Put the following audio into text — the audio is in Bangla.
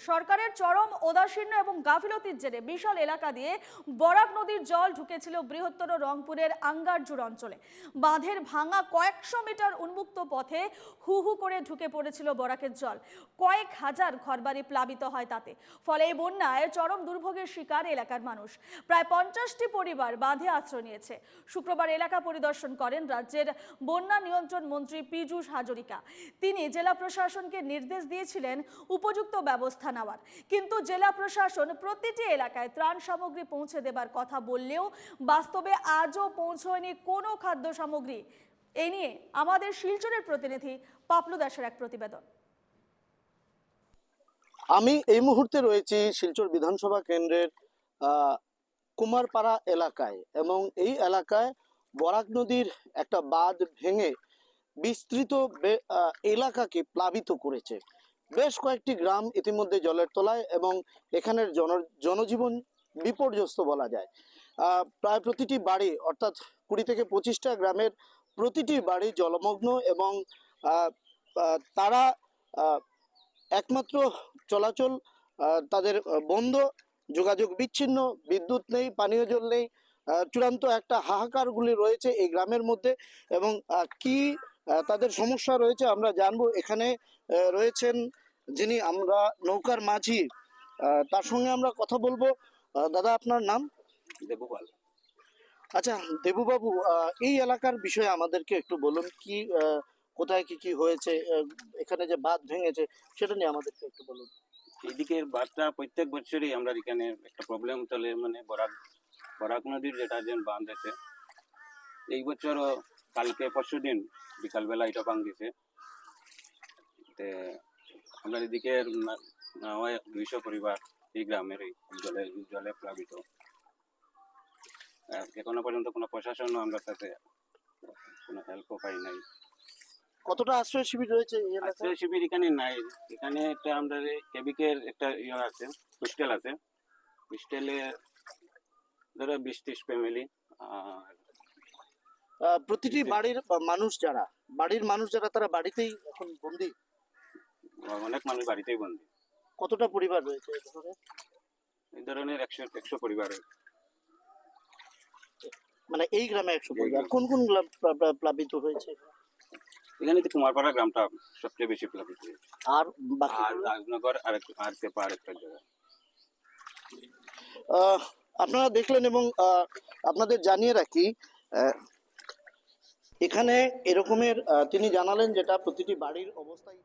সরকারের চরম ওদাসীন্য এবং গাফিলতির জেরে বিশাল এলাকা দিয়ে বরাক নদীর জল ঢুকেছিল বৃহত্তর রংপুরের আঙ্গারজুর অঞ্চলে। বাঁধের ভাঙা কয়েকশো মিটার উন্মুক্ত পথে হু হু করে ঢুকে পড়েছিল বরাকের জল। কয়েক হাজার ঘরবাড়ি প্লাবিত হয় তাতে। ফলে এই বন্যায় চরম দুর্ভোগের শিকার এলাকার মানুষ। প্রায় পঞ্চাশটি পরিবার বাঁধে আশ্রয় নিয়েছে। শুক্রবার এলাকা পরিদর্শন করেন রাজ্যের বন্যা নিয়ন্ত্রণ মন্ত্রী পীযূষ হাজরিকা। তিনি জেলা প্রশাসনকে নির্দেশ দিয়েছিলেন উপযুক্ত ব্যবস্থা নেওয়ার। কিন্তু জেলা প্রশাসন প্রতিটি এলাকায় ত্রাণ সামগ্রী পৌঁছে দেবার কথা বললেও বাস্তবে আজও পৌঁছয়নি কোনো খাদ্য সামগ্রী। এ নিয়ে আমাদের শিলচরের প্রতিনিধি পাপলু দাসের এক প্রতিবেদন। আমি এই মুহূর্তে রয়েছি শিলচর বিধানসভা কেন্দ্রের কুমারপাড়া এলাকায় এবং এই এলাকায় বরাক নদীর একটা বাঁধ ভেঙে বিস্তৃত এলাকাকে প্লাবিত করেছে। বেশ কয়েকটি গ্রাম ইতিমধ্যে জলের তলায় এবং এখানের জন, জনজীবন বিপর্যস্ত বলা যায়। প্রায় প্রতিটি বাড়ি, অর্থাৎ কুড়ি থেকে পঁচিশটা গ্রামের প্রতিটি বাড়ি জলমগ্ন এবং তারা একমাত্র চলাচল তাদের বন্ধ, যোগাযোগ বিচ্ছিন্ন, বিদ্যুৎ নেই, পানীয় জল নেই চূড়ান্ত একটা হাহাকারগুলি রয়েছে এই গ্রামের মধ্যে এবং কি তাদের সমস্যা রয়েছে আমরা জানব। এখানে রয়েছেন যিনি আমরা নৌকার মাঝি তার সঙ্গে আমরা কথা বলব। দাদা আপনার নাম? দেবপাল। আচ্ছা দেবুবাবু এই এলাকার বিষয়ে আমাদেরকে একটু বলুন কি কোথায় কি কি হয়েছে এখানে যে বাঁধ ভেঙেছে সেটা নিয়ে আমাদেরকে একটু বলুন। এদিকে বাদটা প্রত্যেক বছরই আমরা এখানে একটা প্রবলেম চলে মানে বরাক বরাক নদীর যেটা যে বাঁধ আছে এই বছরও কালকে পরশু দিন বিকালবেলা এটা ভাঙ দিছে। তে আমরা এদিকে দুইশো পরিবার এই গ্রামের জলে জলে প্লাবিত। এখনও পর্যন্ত কোনো প্রশাসনও আমরা সাথে কোনো হেল্পও পাই নাই। কতটা আশ্রয় শিবির রয়েছে আশ্রয় শিবির এখানে নাই। এখানে একটা আমাদের কেবিকের একটা ইয়ে আছে হোস্টেল আছে। হোস্টেলে ধরো বিশ ত্রিশ ফ্যামিলি আর প্রতিটি বাড়ির মানুষ যারা বাড়ির মানুষ যারা তারা বাড়িতেই এখন বন্দি। অনেক মানুষ বাড়িতেই বন্দি। কতটা পরিবার রয়েছে এই ধরনের? একশো একশো পরিবারের মানে এই গ্রামে একশো পরিবার। কোন কোন গ্রাম প্লাবিত হয়েছে? এখানে তো কুমারপাড়া গ্রামটা সবচেয়ে বেশি প্লাবিত হয়েছে। আর আর রাজনগর আর আর সেপা আর একটা জায়গা। আহ, আপনারা দেখলেন এবং আহ, আপনাদের জানিয়ে রাখি এখানে এরকমের তিনি জানালেন যেটা প্রতিটি বাড়ির অবস্থায়